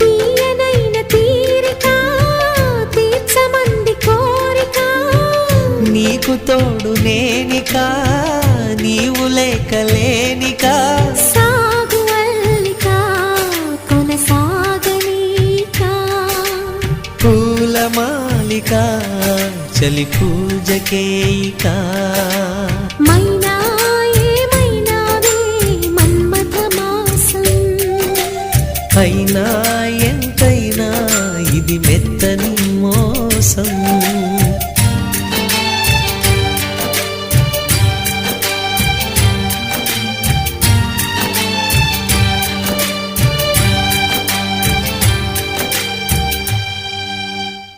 తీయనైన తీరిక తీర్చమంది కోరిక. నీకు తోడు నేనిక నీవు అల్లిక కొనసాగనీక. పూల మాలిక చలి పూజకేయిక అయినా ఎంతైనా ఇది మెత్తని మోసం.